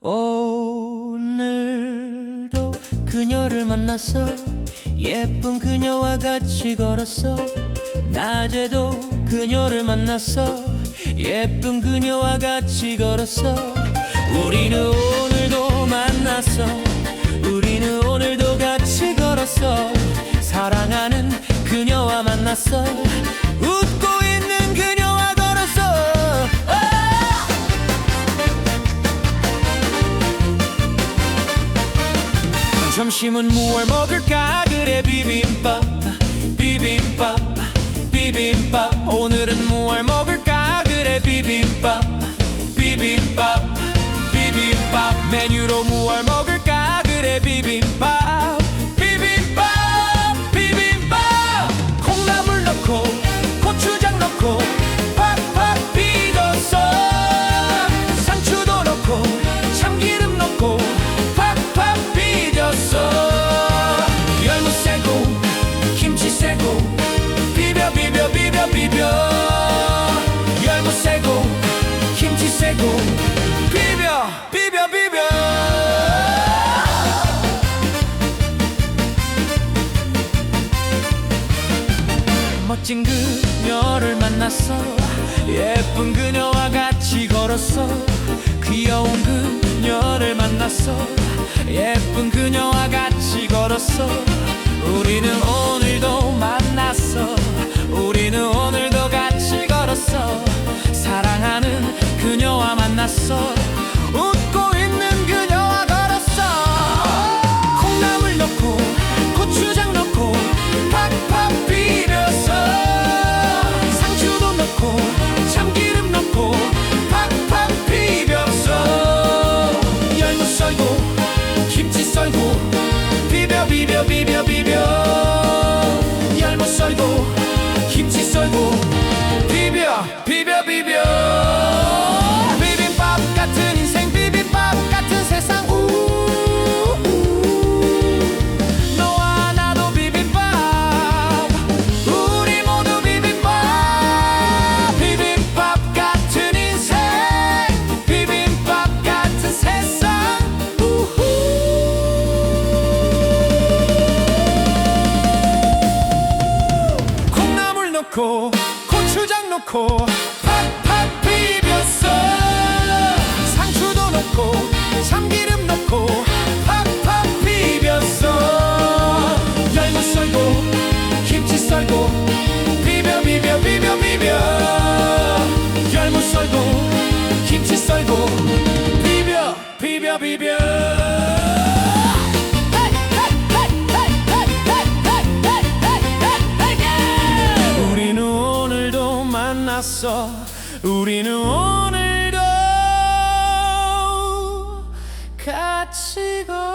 오늘도 그녀를 만났어 예쁜 그녀와 같이 걸었어. 낮에도 그녀를 만났어 예쁜 그녀와 같이 걸었어. 우리는 오늘도 만났어. 우리는 오늘도 같이 걸었어. 사랑하는 그녀와 만났어 점심은 무얼 먹을까? 그래 비빔밥 비빔밥 비빔밥. 오늘은 무얼 먹을까? 그래 비빔밥 비빔밥 비빔밥. 메뉴로 무얼 먹을까 멋진 그녀를 만났어. 예쁜 그녀와 같이 걸었어. 귀여운 그녀를 만났어. 예쁜 그녀와 같이 걸었어. 우리는 열무 넣고 고추장 넣고 있어. 우리는 오늘도 같이 걸